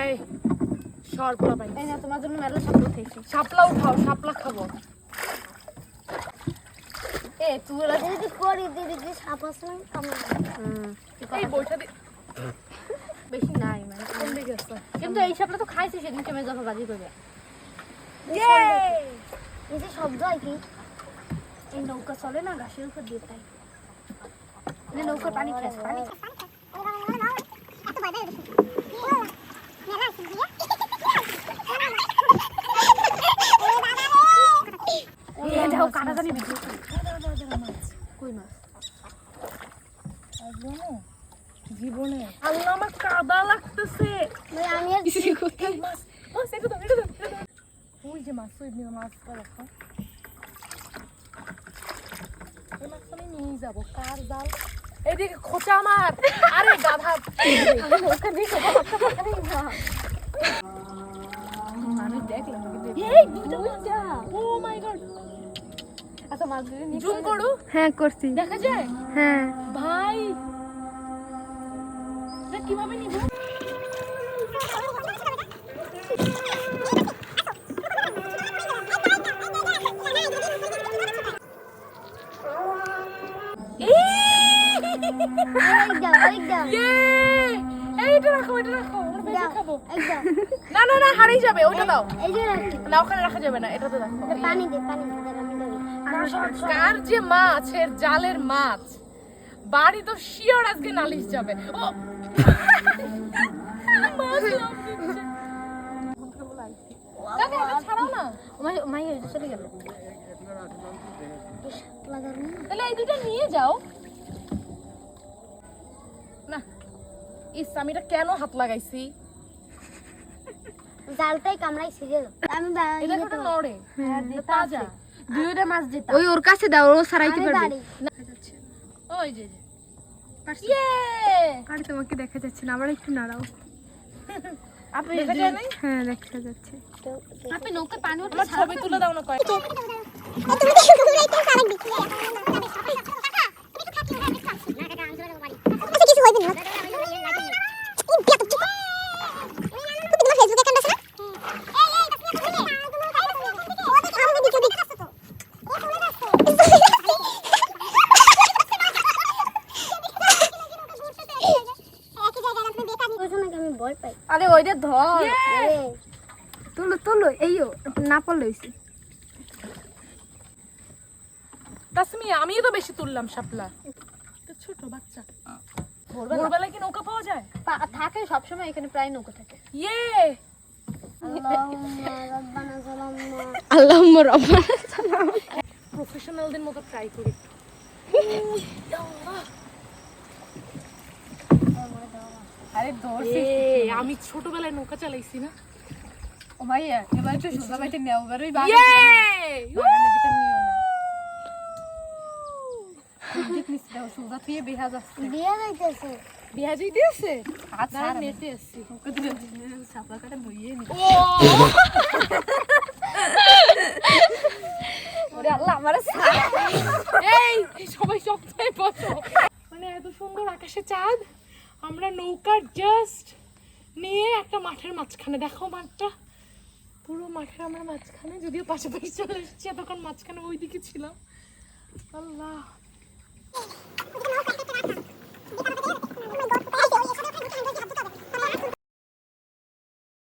এই সর পোলা পাই এই না তোমার জন্য মেলা সাপলা উঠেছি শাপলা উঠাও শাপলা খাব। এ তুই ওরা যদি করি দিদি যে সাপ আছে না কামড় এই বইটা দি বেশি নাই মানে কোন দিকে আছে। কিন্তু এই সাপলা তো খাইছি সেদিন কেমন যখন বাজি করে। এই যে শব্দ হয় কি? এই নৌকা চলে না ঘাসের উপর দিয়ে তাই। নৌকার পানি খেয়েছে পানি খেয়ে এই মাছ আমি নিয়ে যাব কার জাল এইদিকে খোঁচা আমার আরে গাধা নৌকা দিয়ে কোথা পাক্কা পাক্কা না আমি দেখলাম আচ্ছা মাছ নিয়ে জুম করো। হ্যাঁ করছি। দেখা যায়? হ্যাঁ। ভাই। এটা কীভাবে নিব? ইয়ে! এইটা রাখো এটা রাখো। খাব। না না না হারিয়ে যাবে ওটা দাও। এই যে না ওখানে রাখা যাবে না এটাতে রাখো। পানি দে পানি দে কার যে মাছের জালের মাছ? বাড়ি তো শিওর আজকে নালিশ যাবে। ও! মাছ লাফ দিচ্ছে। কাকা, এটা ছাড়াও না। মাই মাই চলে গেল। তাহলে এই দুটো নিয়ে যাও। না ইস আমি এটা কেন হাত লাগাইছি? জালটাই কামড়াইছে রে আমি এটা নড়ে। এটা তাজা। দুইটা মাছ যেটা ওই ওর কাছে দাও ও সারাইতে পারবে। ওই যে যে। ইয়ে! আর তোমাকে দেখা যাচ্ছে না আবার একটু নাড়াও। আপনি দেখা যায় না হ্যাঁ দেখা যাচ্ছে। আপনি নৌকা পানি উঠে ছবি তুলে দাও না কয়েক আমি ভয় পাই আরে ওইটা ধর তুলো তুলো এইও না পড়লে হইছে। তাসমি আমি তো বেশি তুললাম শাপলা। ছোট বাচ্চা। ভোরবেলায় কি নৌকা পাওয়া যায়? থাকে সবসময় এখানে প্রায় নৌকা থাকে। ইয়ে! আল্লাহুম্মা রাব্বানা আল্লাহ প্রফেশনালদের মতো ট্রাই করি। আরে আমি ছোটবেলায় নৌকা চালাইছি না? ও এবার একটু সোজা বাইতে নেও ইয়ে! নিও সবাই সপ্তাহে বসো। মানে এত সুন্দর আকাশে চাঁদ। আমরা নৌকা জাস্ট নিয়ে একটা মাঠের মাঝখানে। দেখো মাঠটা। পুরো মাঠে আমরা মাঝখানে, যদিও পাশাপাশি চলে এসেছি, এতক্ষণ মাঝখানে ওইদিকে ছিলাম। আল্লাহ।